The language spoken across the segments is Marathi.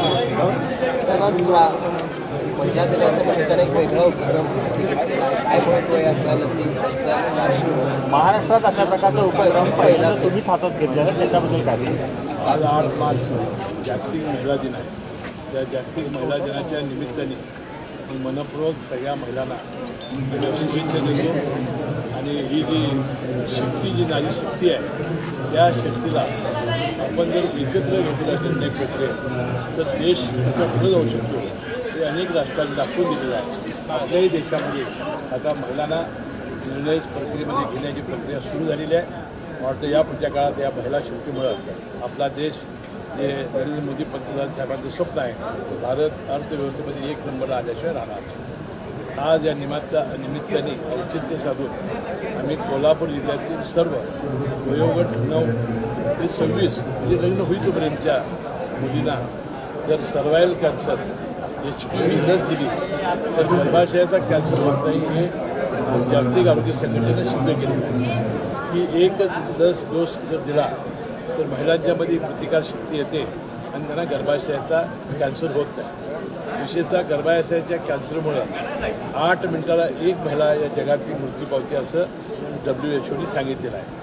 सर्वात ग्रा- एक वेगळा उपक्रम काय महाराष्ट्रात अशा प्रकारचा उपक्रम पहिला तुम्हीच हातात घेतला त्याच्याबद्दल काय? आज आठ मार्च जागतिक महिला दिन आहे. त्या जागतिक महिला दिनाच्या निमित्ताने मनपूर्वक सगळ्या महिलांना शुभेच्छा देतो. आणि ही जी शक्ती जी नारी शक्ती आहे त्या शक्तीला आपण जर एकत्र घेतला निर्णय प्रक्रिया तर देश असा पुढे जाऊ शकतो. हे अनेक राष्ट्रांनी दाखवून दिलेलं आहे. आपल्याही देशामध्ये आता महिलांना निर्णय प्रक्रियेमध्ये घेण्याची प्रक्रिया सुरू झालेली आहे. वाटतं या पुढच्या काळात या महिला शक्तीमुळं आपला देश जे नरेंद्र मोदी पंतप्रधान साहेबांचं स्वप्न आहे भारत अर्थव्यवस्थेमध्ये एक नंबर आल्याशिवाय राहणार. आज या निमित्त निमित्ताने औचित्य साधून आम्ही कोल्हापूर जिल्ह्यातील सर्व वयोगट नऊ ते सव्वीस म्हणजे लग्न होईतोपर्यंतच्या मुलींना जर cervical cancer H P V लस दिली तर गर्भाशयाचा कॅन्सर होत नाही हे जागतिक आरोग्य संघटनेनं सिद्ध केलेलं आहे. की एकच लस डोस जर दिला तर महिलांच्यामध्ये प्रतिकारशक्ती येते आणि त्यांना गर्भाशयाचा कॅन्सर होत नाही. विशेषतः गर्भाशयाच्या कॅन्सरमुळं आठ मिनिटाला एक महिला या जगातील मृत्यू पावते असं डब्ल्यू एच ओनी सांगितलेलं आहे.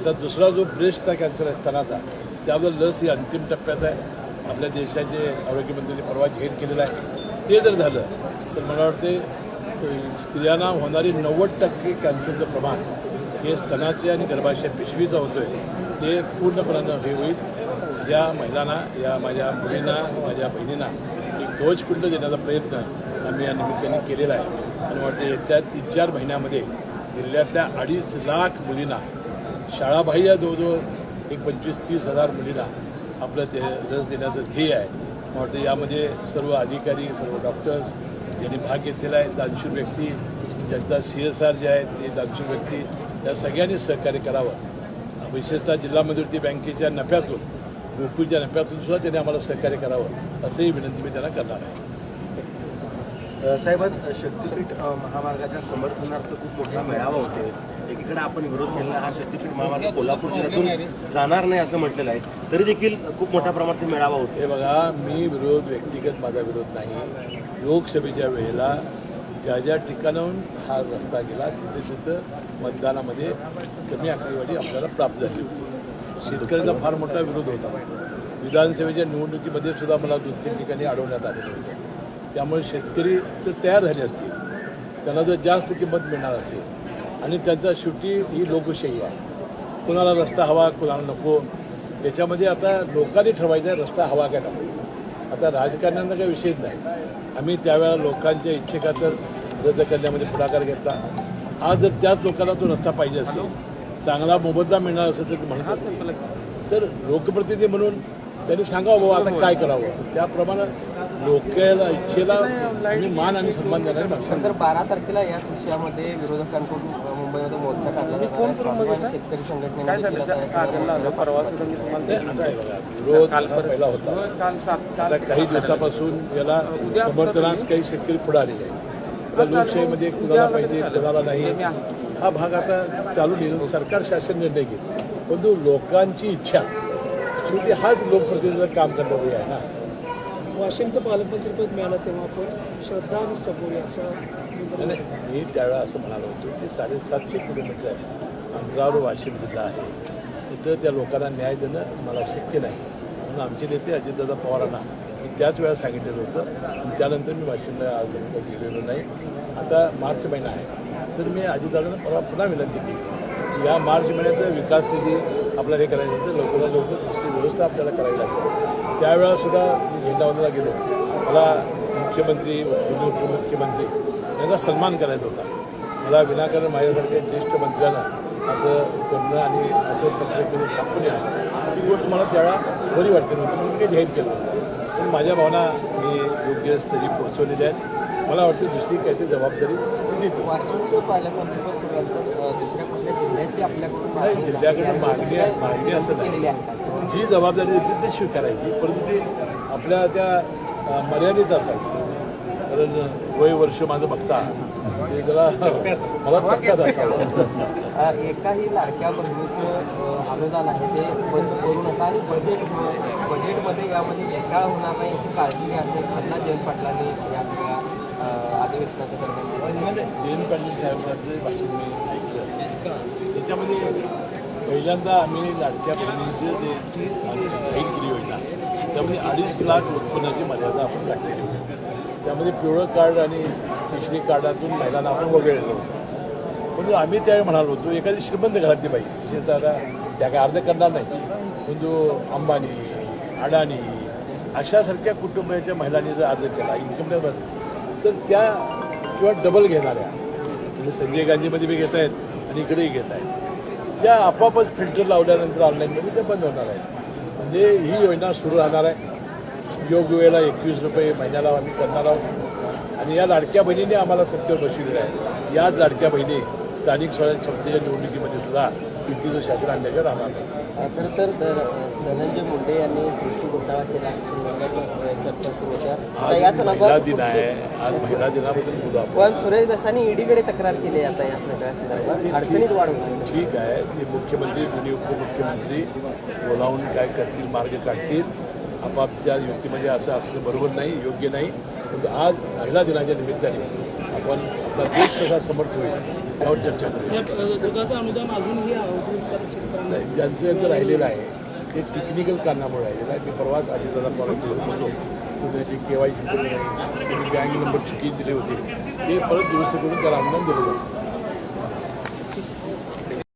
आता दुसरा जो ब्रेस्टचा कॅन्सर आहे स्तनाचा त्यावर लस ही अंतिम टप्प्यात आहे. आपल्या देशाचे आरोग्यमंत्र्यांनी परवा जाहीर केलेला आहे. ते जर झालं तर मला वाटते स्त्रियांना होणारी नव्वद टक्के कॅन्सरचं प्रमाण हे स्तनाचे आणि गर्भाशय पिशवीचं होतोय ते पूर्णपणानं हे होईल. या महिलांना या माझ्या मुलींना माझ्या बहिणींना एक ध्वजकुंड देण्याचा प्रयत्न आम्ही या निमित्ताने केलेला आहे. आणि वाटते येत्या तीन चार महिन्यामध्ये जिल्ह्यातल्या अडीच लाख मुलींना शाळाबाह्य जवळजवळ एक पंचवीस तीस हजार मुलींना आपलं दे लस देण्याचं ध्येय आहे. मला वाटतं यामध्ये सर्व अधिकारी सर्व डॉक्टर्स यांनी भाग घेतलेला आहे. दानशूर व्यक्ती ज्यांचा सी एस आर जे आहे ते दानशूर व्यक्ती या सगळ्यांनी सहकार्य करावं. विशेषतः जिल्हा मध्यवर्ती बँकेच्या नफ्यातून गोकुळच्या नफ्यातून सुद्धा त्यांनी आम्हाला सहकार्य करावं असंही विनंती मी त्यांना करणार आहे. साहेब शक्तीपीठ महामार्गाच्या समर्थनार्थ खूप मोठा मेळावा होते एकीकडे आपण विरोध केलेला हा शक्तीपीठ महामार्ग कोल्हापूर जिल्ह्यातून जाणार नाही असं म्हटलेलं आहे. तरी देखील खूप मोठ्या प्रमाणात मेळावा होते हे बघा मी विरोध व्यक्तिगत माझा विरोध नाही. लोकसभेच्या वेळेला ज्या ज्या ठिकाणाहून हा रस्ता गेला तिथे तिथं मतदानामध्ये कमी आकडेवारी आपल्याला प्राप्त झाली होती. शेतकऱ्यांचा फार मोठा विरोध होता. विधानसभेच्या निवडणुकीमध्ये सुद्धा मला दोन तीन ठिकाणी अडवण्यात आलेलं होतं. त्यामुळे शेतकरी तर तयार झाले असतील. त्यांना जर जास्त किंमत मिळणार असेल आणि त्यांचा शेवटी ही लोकशाही आहे. कुणाला रस्ता हवा कुणाला नको याच्यामध्ये आता लोकांनी ठरवायचा आहे रस्ता हवा काय नको. आता राजकारण्यांचा काही विषयच नाही. आम्ही त्यावेळेला लोकांच्या इच्छेखातर रद्द करण्यामध्ये पुढाकार घेतला. आज जर त्याच लोकांना तो रस्ता पाहिजे असेल चांगला मोबदला मिळणार असेल तर म्हणत असतील. तर लोकप्रतिनिधी म्हणून त्यांनी सांगावं बाबा आता काय करावं? त्याप्रमाणे लोकांना इच्छेला मान आणि सन्मान देणारी माणसं नंतर बारा तारखेला याच विषयामध्ये विरोधकांकडून मुंबईमध्ये मोर्चा काढला शेतकरी संघटनेने पहिला होता. काही दिवसापासून याला समर्थनात काही शेतकरी पुढे आलेले आहेत. लोकशाहीमध्ये कुणाला पाहिजे कुणाला नाही हा भाग आता चालू नेईल सरकार शासन निर्णय घेईल. परंतु लोकांची इच्छा शेवटी हाच लोकप्रतिनिधीचं काम करणारी आहे ना. वाशिमचं पालकमंत्रीपद मिळालं तेव्हा पण श्रद्धा सबुरी असं मी त्यावेळा असं म्हणालो होतो की साडेसातशे किलोमीटर अंतरावर वाशिम जिल्हा आहे. तिथं त्या लोकांना न्याय देणं मला शक्य नाही. म्हणून आमचे नेते अजितदादा पवारांना मी त्याच वेळा सांगितलेलं होतं आणि त्यानंतर मी वाशिमला आजपर्यंत गेलेलो नाही. आता मार्च महिना आहे. तर मी अजितदादांना परवा पुन्हा विनंती केली. की या मार्च महिन्यात विकास निधी आपल्याला हे करायचं होतं. लवकरात लवकर व्यवस्था आपल्याला करावी लागते. त्यावेळासुद्धा मी झेंडावंदनला गेलो. मला मुख्यमंत्री उपमुख्यमंत्री यांचा सन्मान करायचा होता. मला विनाकारण माझ्यासारख्या ज्येष्ठ मंत्र्यांना असं करणं आणि असं पत्रकामध्ये छापून येणं ही गोष्ट मला त्यावेळा बरी वाटते नव्हती. म्हणून मी जाहीर केलं होतं पण माझ्या भावना मी योग्य स्थळी पोहोचवलेल्या आहेत. मला वाटतं दुसरी जबाबदारी वाशिमचं पालकमंत्रीपद सोडल्यानंतर अं, दुसऱ्या कुठल्या जिल्ह्याची आपल्याकडून नाही मागणी जिल्ह्याकडनं आहे? मागणी मागणी असं? नाही. जी जबाबदारी येते ती स्वीकारायची परंतु ते आपल्या त्या मर्यादित असायची कारण वय वर्ष माझं बघता ते मला असावं. एकाही लाडक्या बहिणीचं अनुदान आहे ते बंद करू नका आणि बजेट बजेटमध्ये यामध्ये भेटाळ होणार नाही याची काळजी घ्या. असं सल्ला जयंत पाटलांनी या सगळ्या अधिवेशनाच्या दरम्यान जयंत पाटील साहेबांचं भाषण मी ऐकलं त्याच्यामध्ये पहिल्यांदा आम्ही लाडक्या बहिणीचे जे जाहीर केली होती. त्यामध्ये अडीच लाख उत्पन्नाची मर्यादा आपण टाकलेली होती. त्यामध्ये पिवळं कार्ड आणि पिशरी कार्डातून महिलांना आपण वगळलेलं होतं पण आम्ही त्यावेळी म्हणालो होतो एखादी श्रीमंत घरातली बाई शेताला त्या काय अर्ध करणार नाही. पण जो अंबानी अडाणी अशासारख्या कुटुंबाच्या महिलांनी जर अर्ज केला इन्कम टॅक्स तर त्या किंवा डबल घेणाऱ्या. म्हणजे संजय गांधीमध्ये बी घेत आहेत आणि इकडेही घेत आहेत त्या आपापच फिल्टर लावल्यानंतर ऑनलाईनमध्ये ते बंद होणार आहेत. म्हणजे ही योजना सुरू राहणार आहे. योग्य वेळेला एकवीस रुपये महिन्याला आम्ही करणार आहोत. आणि या लाडक्या बहिणीने आम्हाला सत्तेवर बसविलेलं आहे. याच लाडक्या बहिणी स्थानिक स्वराज्य संस्थेच्या निवडणुकीमध्ये सुद्धा युतीचं शासन आणल्याचं राहणार नाही खरं तर धनंजय मुंडे यांनी कृषी घोटाळा केला. आता आज याच महिला दिन आहे. आज महिला दिनाबद्दल बोलू आपण. पण सुरेश दसानी ईडीकडे तक्रार केली आहे आता या सगळ्या संदर्भात अडचणीत वाढ होती ठीक आहे. ते मुख्यमंत्री दोन्ही उपमुख्यमंत्री बोलावून काय करतील मार्ग काढतील आपापच्या युतीमध्ये असं असणं बरोबर नाही योग्य नाही. परंतु आज महिला दिनाच्या निमित्ताने आपण आपला देश कसा समर्थ होईल यावर चर्चा करूया दुधाचं अनुदान अजूनही अवघड शेतकऱ्यांना नाही, ज्यांचं ज्यांचं राहिलेलं आहे ते टेक्निकल कारणामुळे राहिलेलं आहे. मी परवाच अजितदादा पवार बोललो त्याची के वाय सी केली नाही त्यांनी बँक नंबर चुकी दिले होते. ते परत दुरुस्त करून त्याला अनुदान दिलं जातं.